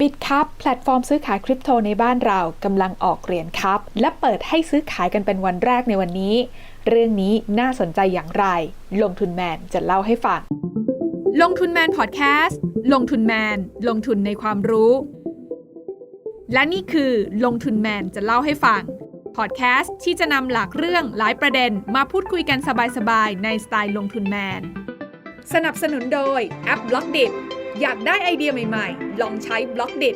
บิตครับแพลตฟอร์มซื้อขายคริปโตในบ้านเรากำลังออกเหรียญครับ และเปิดให้ซื้อขายกันเป็นวันแรกในวันนี้ เรื่องนี้น่าสนใจอย่างไร ลงทุนแมนจะเล่าให้ฟัง ลงทุนแมนพอดแคสต์ลงทุนแมน ลงทุนในความรู้ และนี่คือลงทุนแมนจะเล่าให้ฟังพอดแคสต์ที่จะนำหลากเรื่องหลายประเด็นมาพูดคุยกันสบายๆในสไตล์ลงทุนแมน สนับสนุนโดยแอปบล็อกดิ อยากได้ไอเดียใหม่ ๆ ลองใช้บล็อกดิ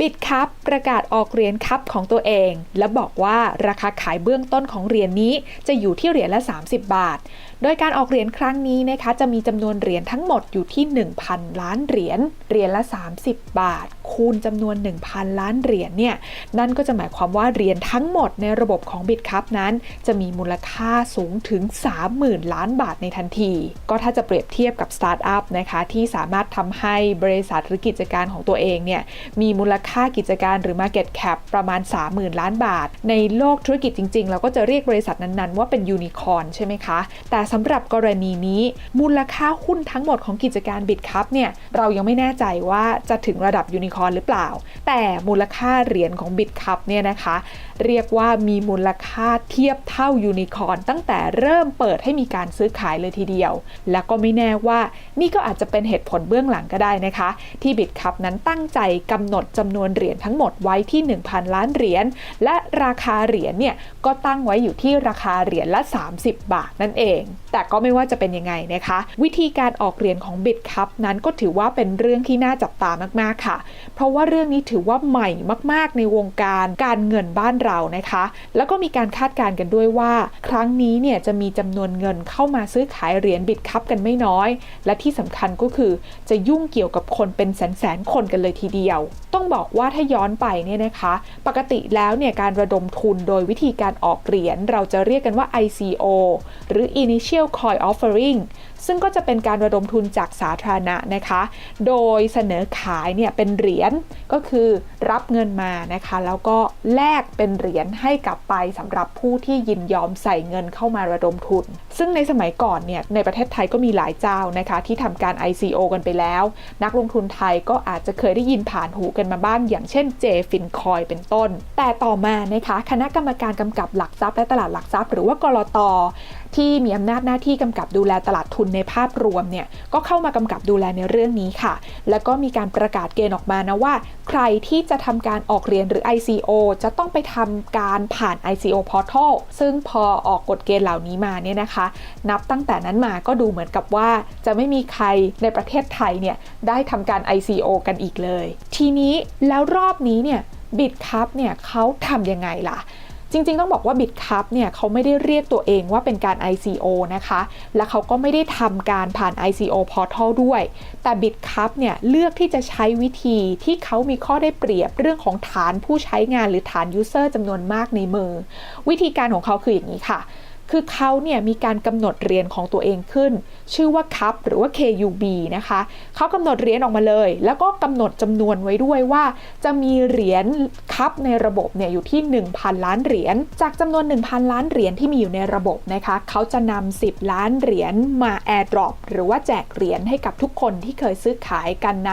บิตครับประกาศออกเหรียญครับของตัวเอง และบอกว่าราคาขายเบื้องต้นของเหรียญนี้จะอยู่ที่เหรียญละ 30 บาท โดยการออกเหรียญครั้งนี้นะคะจะมีจำนวนเหรียญทั้งหมดอยู่ที่ 1,000 ล้านเหรียญเหรียญละ 30 บาท คูณจำนวน 1,000 ล้านเหรียญเนี่ยนั่นก็จะหมายความว่าเหรียญทั้งหมดในระบบของบิตครับนั้น จะมีมูลค่าสูงถึง 30,000 ล้านบาทในทันที ก็ถ้าจะเปรียบเทียบกับสตาร์ทอัพนะคะที่สามารถทำให้บริษัทหรือกิจการของตัวเองเนี่ยมีมูลค่ากิจการหรือ Market Cap ประมาณ 30,000 ล้านบาท ในโลกธุรกิจจริง ๆ เราก็จะเรียกบริษัทนั้นๆ ว่าเป็นยูนิคอนใช่ไหมคะ แต่สำหรับกรณีนี้มูลค่าหุ้นทั้งหมดของกิจการบิตครับเนี่ยเรายังไม่แน่ใจว่าจะถึงระดับยูนิคอนหรือเปล่า แต่มูลค่าเหรียญของบิตครับเนี่ยนะคะเรียกว่ามีมูลค่าเทียบเท่ายูนิคอนตั้งแต่เริ่มเปิดให้มีการซื้อขายเลยทีเดียว แล้วก็ไม่แน่ว่านี่ก็อาจจะเป็นเหตุผลเบื้องหลังก็ได้นะคะ ที่บิตครับนั้นตั้งใจกำหนดจำนวนนวนเหรียญทั้งหมดไว้ที่ 1,000 ล้านเหรียญและราคาเหรียญเนี่ยก็ตั้งไว้อยู่ที่ราคาเหรียญละ 30 บาทนั่นเอง แต่ก็ไม่ว่าจะเป็นยังไงนะคะ วิธีการออกเหรียญของบิตครับนั้นก็ถือว่าเป็นเรื่องที่น่าจับตามากๆค่ะ เพราะว่าเรื่องนี้ถือว่าใหม่มากๆ ในวงการการเงินบ้านเรานะคะ แล้วก็มีการคาดการณ์กันด้วยว่า ครั้งนี้เนี่ยจะมีจำนวนเงินเข้ามาซื้อขายเหรียญบิตครับกันไม่น้อย และที่สำคัญก็คือจะยุ่งเกี่ยวกับคนเป็นแสนๆคนกันเลยทีเดียว ต้องบอกว่าถ้าย้อนไปเนี่ยนะคะ ปกติแล้วเนี่ยการระดมทุนโดยวิธีการออกเหรียญเราจะเรียกกันว่า ICO หรือ Initial Coin Offering ซึ่งก็จะเป็นการระดมทุนจากสาธารณะนะคะ โดยเสนอขายเนี่ยเป็นเหรียญก็คือรับเงินมานะคะ แล้วก็แลกเป็นเหรียญให้กลับไปสำหรับผู้ที่ยินยอมใส่เงินเข้ามาระดมทุน ซึ่งในสมัยก่อนเนี่ยในประเทศไทยก็มีหลายเจ้านะคะ ที่ทำการ ICO กันไปแล้ว นักลงทุนไทยก็อาจจะเคยได้ยินผ่านหูกันมาบ้างอย่างเช่น J Fin Coin เป็นต้น แต่ต่อมานะคะคณะกรรมการกำกับหลักทรัพย์และตลาดหลักทรัพย์ หรือว่ากรต ที่มีอำนาจหน้าที่กำกับดูแลตลาดทุนในภาพรวมเนี่ยก็เข้ามากำกับดูแลในเรื่องนี้ค่ะ แล้วก็มีการประกาศเกณฑ์ออกมานะว่า ใครที่จะทำการออกเหรียญหรือ ICO จะต้องไปทำการผ่าน ICO Portal ซึ่งพอออกกฎเกณฑ์เหล่านี้มาเนี่ยนะคะ นับตั้งแต่นั้นมาก็ดูเหมือนกับว่าจะไม่มีใครในประเทศไทยเนี่ยได้ทำการ ICO กันอีกเลย ทีนี้แล้วรอบนี้เนี่ยบิตครับเนี่ยเขาทำยังไงล่ะ จริงๆ ต้องบอกว่า BitCup เนี่ยเขาไม่ได้เรียกตัวเองว่าเป็นการ ICO นะคะ และเขาก็ไม่ได้ทำการผ่าน ICO Portal ด้วย แต่ BitCup เนี่ยเลือกที่จะใช้วิธีที่เขามีข้อได้เปรียบเรื่องของฐานผู้ใช้งานหรือฐาน User จำนวนมากในมือ วิธีการของเขาคืออย่างนี้ค่ะ คือเขาเนี่ยมีการกำหนดเหรียญของตัวเองขึ้น ชื่อว่าคัพหรือว่า KUB นะคะเขากำหนดเหรียญออกมาเลย แล้วก็กำหนดจำนวนไว้ด้วยว่า จะมีเหรียญคัพในระบบเนี่ยอยู่ที่ 1,000 ล้านเหรียญจากจำนวน 1,000 ล้านเหรียญที่มีอยู่ในระบบนะคะเขาจะนำ10 ล้านเหรียญมา airdrop หรือว่าแจกเหรียญให้กับทุกคนที่เคยซื้อขายกันใน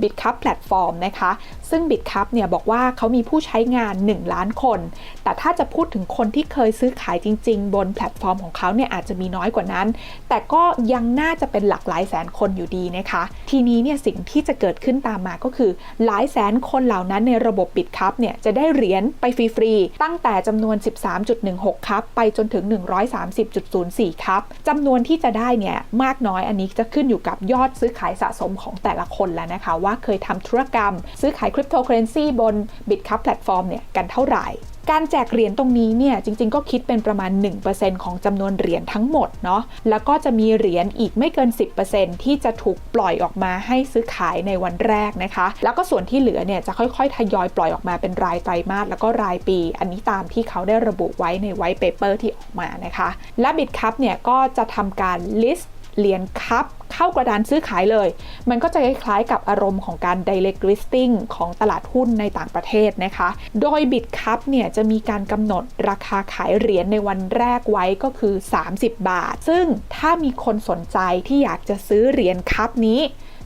BitCup แพลตฟอร์มนะคะซึ่ง BitCup เนี่ยบอกว่าเขามีผู้ใช้งาน 1 ล้านคน แต่ถ้าจะพูดถึงคนที่เคยซื้อขายจริง ๆ บนแพลตฟอร์มของเขาเนี่ยอาจจะมีน้อยกว่านั้น แต่ก็ยังน่าจะเป็นหลักหลายแสนคนอยู่ดีนะคะ ทีนี้เนี่ยสิ่งที่จะเกิดขึ้นตามมาก็คือ หลายแสนคนเหล่านั้นในระบบปิดครับเนี่ยจะได้เหรียญไปฟรีๆตั้งแต่จำนวน 13.16 ครับ ไปจนถึง 130.04 ครับจำนวนที่จะได้เนี่ยมากน้อยอันนี้จะขึ้นอยู่กับยอดซื้อขายสะสมของแต่ละคนแล้วนะคะ ว่าเคยทำธุรกรรม ซื้อขายคริปโตเคอเรนซีบน BitCup แพลตฟอร์มเนี่ยกันเท่าไหร่ การแจกเหรียญตรงนี้เนี่ยจริง ๆ ก็คิดเป็นประมาณ 1%ของจำนวนเหรียญทั้งหมดเนาะแล้วก็จะมีเหรียญอีกไม่เกิน 10%ที่จะถูกปล่อยออกมาให้ซื้อขายในวันแรกนะคะ แล้วก็ส่วนที่เหลือเนี่ยจะค่อยๆ ทยอยปล่อยออกมาเป็นรายไตรมาสแล้วก็รายปี อันนี้ตามที่เขาได้ระบุไว้ในไวท์เปเปอร์ที่ออกมานะคะ และ BitCup เนี่ยก็จะทำการ list เหรียญคัพเข้ากระดานซื้อขายเลย มันก็จะคล้ายๆกับอารมณ์ของการ direct listing ของตลาดหุ้นในต่างประเทศนะคะ โดยบิตคัพเนี่ยจะมีการกำหนดราคาขายเหรียญในวันแรกไว้ก็คือ 30 บาท ซึ่งถ้ามีคนสนใจที่อยากจะซื้อเหรียญคัพนี้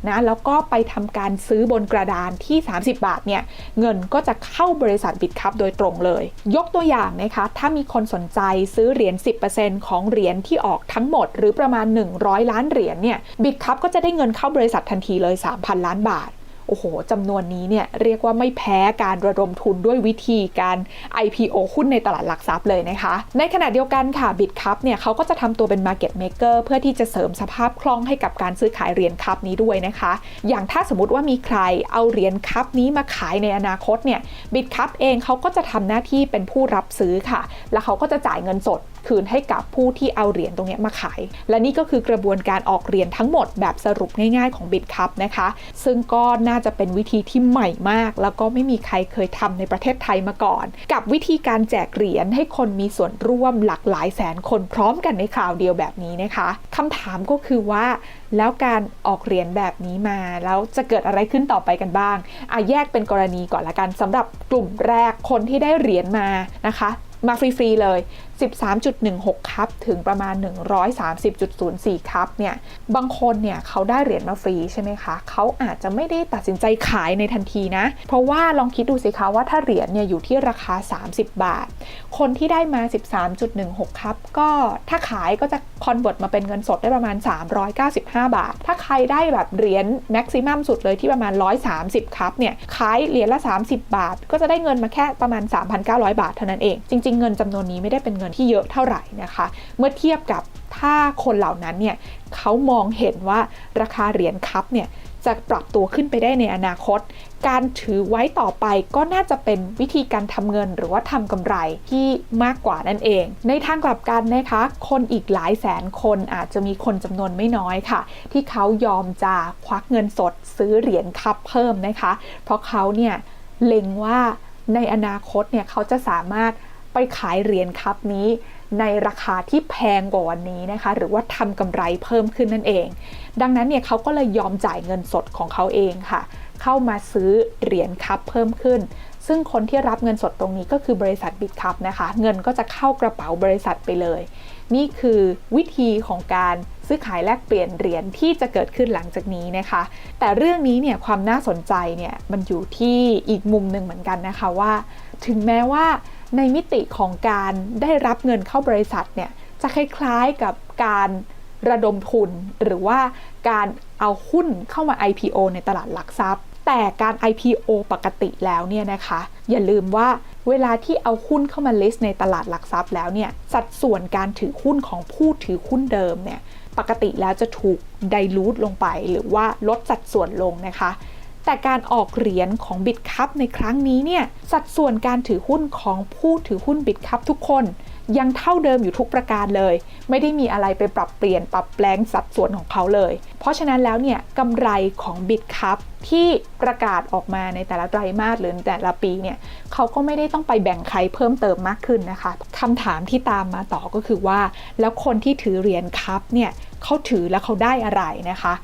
นะแล้วก็ไปทำการซื้อบนกระดานที่ 30 บาทเนี่ยเงินก็จะเข้าบริษัทบิตคัพโดยตรงเลย ยกตัวอย่างนะคะถ้ามีคนสนใจซื้อเหรียญ 10%ของเหรียญที่ออกทั้งหมด หรือประมาณ 100 ล้านเหรียญเนี่ยบิตคัพก็จะได้เงินเข้าบริษัททันทีเลย 3,000 ล้านบาท โอ้โหจำนวนนี้เนี่ยเรียกว่าไม่แพ้การระดมทุนด้วยวิธีการ IPO หุ้นในตลาดหลักทรัพย์เลยนะคะ ในขณะเดียวกันค่ะ BitCup เนี่ยเขาก็จะทำตัวเป็น Market Maker เพื่อที่จะเสริมสภาพคล่องให้กับการซื้อขายเหรียญคัพนี้ด้วยนะคะ อย่างถ้าสมมติว่ามีใครเอาเหรียญคัพนี้มาขายในอนาคตเนี่ย BitCup เองเขาก็จะทำหน้าที่เป็นผู้รับซื้อค่ะ แล้วเขาก็จะจ่ายเงินสด คืนให้กับผู้ที่เอาเหรียญตรงนี้มาขาย และนี่ก็คือกระบวนการออกเหรียญทั้งหมดแบบสรุปง่ายๆของ BitCup นะคะ ซึ่งก็น่าจะเป็นวิธีที่ใหม่มาก แล้วก็ไม่มีใครเคยทำในประเทศไทยมาก่อน กับวิธีการแจกเหรียญให้คนมีส่วนร่วมหลากหลายแสนคนพร้อมกันในคราวเดียวแบบนี้นะคะคำถามก็คือว่าแล้วการออกเหรียญแบบนี้มาแล้วจะเกิดอะไรขึ้นต่อไปกันบ้างอะแยกเป็นกรณีก่อนละกันสำหรับกลุ่มแรกคนที่ได้เหรียญมานะคะ มาฟรีๆเลย 13.16คัพถึงประมาณ 130.04คัพเนี่ยบางคนเนี่ยเขาได้เหรียญมาฟรีใช่ไหมคะเขาอาจจะไม่ได้ตัดสินใจขายในทันทีนะ เพราะว่าลองคิดดูสิคะว่าถ้าเหรียญเนี่ยอยู่ที่ราคา 30 บาท คนที่ได้มา 13.16คัพก็ถ้าขายก็จะคอนเวิร์ตมาเป็นเงินสดได้ประมาณ 395 บาท ถ้าใครได้แบบเหรียญแม็กซิมัมสุดเลยที่ประมาณ 130คัพเนี่ยขายเหรียญละ 30 บาท ก็จะได้เงินมาแค่ประมาณ 3,900 บาทเท่านั้นเอง จริง ๆ เงินจำนวนนี้ไม่ได้เป็นเงินที่เยอะเท่าไหร่นะคะ เมื่อเทียบกับถ้าคนเหล่านั้นเนี่ยเขามองเห็นว่าราคาเหรียญคัพเนี่ยจะปรับตัวขึ้นไปได้ในอนาคต การถือไว้ต่อไปก็น่าจะเป็นวิธีการทำเงินหรือว่าทำกำไรที่มากกว่านั่นเอง ในทางกลับกันนะคะ คนอีกหลายแสนคนอาจจะมีคนจำนวนไม่น้อยค่ะ ที่เขายอมจะควักเงินสดซื้อเหรียญคัพเพิ่มนะคะ เพราะเขาเนี่ยเล็งว่าในอนาคตเนี่ยเขาจะสามารถ ไปขายเหรียญคัพนี้ในราคาที่แพงกว่าวันนี้นะคะ หรือว่าทำกำไรเพิ่มขึ้นนั่นเอง ดังนั้นเนี่ยเขาก็เลยยอมจ่ายเงินสดของเขาเองค่ะ เข้ามาซื้อเหรียญคัพเพิ่มขึ้น ซึ่งคนที่รับเงินสดตรงนี้ก็คือบริษัทบิตคัพนะคะ เงินก็จะเข้ากระเป๋าบริษัทไปเลย นี่คือวิธีของการซื้อขายแลกเปลี่ยนเหรียญที่จะเกิดขึ้นหลังจากนี้นะคะ แต่เรื่องนี้เนี่ยความน่าสนใจเนี่ยมันอยู่ที่อีกมุมหนึ่งเหมือนกันนะคะว่า ถึงแม้ว่า ในมิติของการได้รับเงินเข้าบริษัทเนี่ยจะคล้ายๆกับการระดมทุน หรือว่าการเอาหุ้นเข้ามา IPO ในตลาดหลักทรัพย์ แต่การ IPO ปกติแล้วเนี่ยนะคะ อย่าลืมว่าเวลาที่เอาหุ้นเข้ามา list ในตลาดหลักทรัพย์แล้วเนี่ยสัดส่วนการถือหุ้นของผู้ถือหุ้นเดิมเนี่ยปกติแล้วจะถูกไดลูทลงไป หรือว่าลดสัดส่วนลงนะคะ แต่การออกเหรียญของบิตคัพในครั้งนี้เนี่ยสัดส่วนการถือหุ้นของผู้ถือหุ้นบิตคัพทุกคนยังเท่าเดิมอยู่ทุกประการเลย ไม่ได้มีอะไรไปปรับเปลี่ยนปรับแปลงสัดส่วนของเขาเลย เพราะฉะนั้นแล้วเนี่ยกำไรของบิตคัพที่ประกาศออกมาในแต่ละไตรมาสหรือแต่ละปีเนี่ยเขาก็ไม่ได้ต้องไปแบ่งใครเพิ่มเติมมากขึ้นนะคะคำถามที่ตามมาต่อก็คือว่า แล้วคนที่ถือเหรียญคัพเนี่ยเขาถือแล้วเขาได้อะไรนะคะ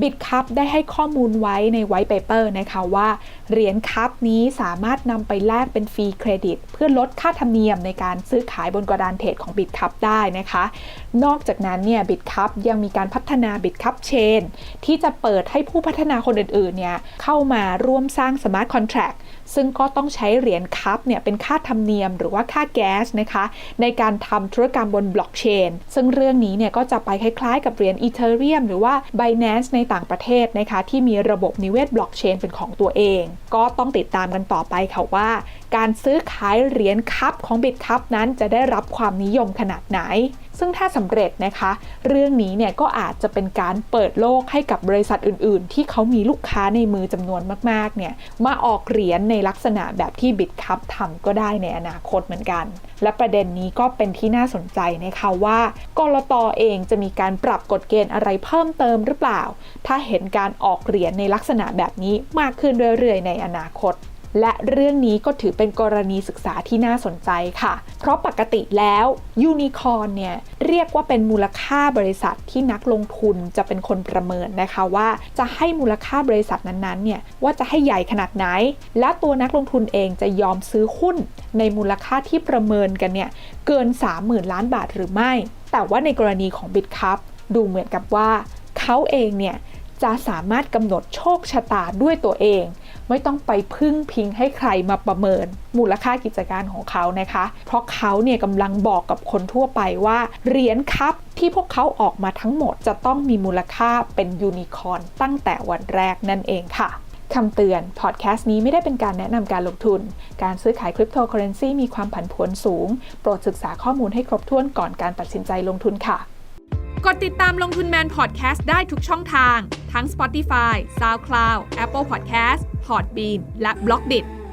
บิตคัพได้ให้ข้อมูลไว้ในไวท์เปเปอร์นะคะว่า เหรียญคัพนี้สามารถนำไปแลกเป็นฟรีเครดิต เพื่อลดค่าธรรมเนียมในการซื้อขายบนกระดานเทรดของบิตคัพได้นะคะ นอกจากนั้นเนี่ยบิตคัพยังมีการพัฒนาบิตคัพเชนที่จะเปิดให้ผู้พัฒนาคนอื่นๆเนี่ยเข้ามาร่วมสร้างสมาร์ทคอนแท็ก ซึ่งก็ต้องใช้เหรียญคัพเนี่ยเป็นค่าธรรมเนียมหรือว่าค่าแก๊สนะคะ ในการทำธุรกรรมบนบล็อกเชนซึ่งเรื่องนี้เนี่ยก็จะไปคล้ายๆ กับเหรียญอีเทเรียมหรือว่า Binance ในต่างประเทศนะคะที่มีระบบนิเวศบล็อกเชนเป็นของตัวเอง ก็ต้องติดตามกันต่อไปค่ะว่า การซื้อขายเหรียญคัพของบิตคัพนั้นจะได้รับความนิยมขนาดไหน ซึ่งถ้าสำเร็จนะคะ เรื่องนี้เนี่ยก็อาจจะเป็นการเปิดโลกให้กับบริษัทอื่น ๆ ที่เขามีลูกค้าในมือจำนวนมาก ๆ เนี่ยมาออกเหรียญในลักษณะแบบที่บิตคัพทำก็ได้ในอนาคตเหมือนกัน และประเด็นนี้ก็เป็นที่น่าสนใจนะคะว่ากลตอเองจะมีการปรับกฎเกณฑ์อะไรเพิ่มเติมหรือเปล่า ถ้าเห็นการออกเหรียญในลักษณะแบบนี้มากขึ้นเรื่อย ๆ ในอนาคต และเรื่องนี้ก็ถือเป็นกรณีศึกษาที่น่าสนใจค่ะ เพราะปกติแล้วยูนิคอร์นเนี่ยเรียกว่าเป็นมูลค่าบริษัทที่นักลงทุนจะเป็นคนประเมินนะคะว่าจะให้มูลค่าบริษัทนั้นๆเนี่ยว่าจะให้ใหญ่ขนาดไหน และตัวนักลงทุนเองจะยอมซื้อหุ้นในมูลค่าที่ประเมินกันเนี่ยเกิน 30,000 ล้านบาทหรือไม่ แต่ว่าในกรณีของ BitCup ดูเหมือนกับว่าเขาเองเนี่ยจะสามารถกำหนดโชคชะตาด้วยตัวเอง ไม่ต้องไปพึ่งพิงให้ใครมาประเมิน มูลค่ากิจการของเขานะคะ เพราะเขาเนี่ยกำลังบอกกับคนทั่วไปว่าเหรียญครับที่พวกเขาออกมาทั้งหมดจะต้องมีมูลค่าเป็นยูนิคอร์นตั้งแต่วันแรกนั่นเองค่ะคำเตือน พอดแคสต์นี้ไม่ได้เป็นการแนะนำการลงทุน การซื้อขายคริปโตเคอเรนซีมีความผันผวนสูง โปรดศึกษาข้อมูลให้ครบถ้วนก่อนการตัดสินใจลงทุนค่ะ กดติดตามลงทุนแมนพอดแคสต์ได้ทุกช่องทาง ทั้ง Spotify, SoundCloud, Apple Podcast, Podbean และ b l o k d i t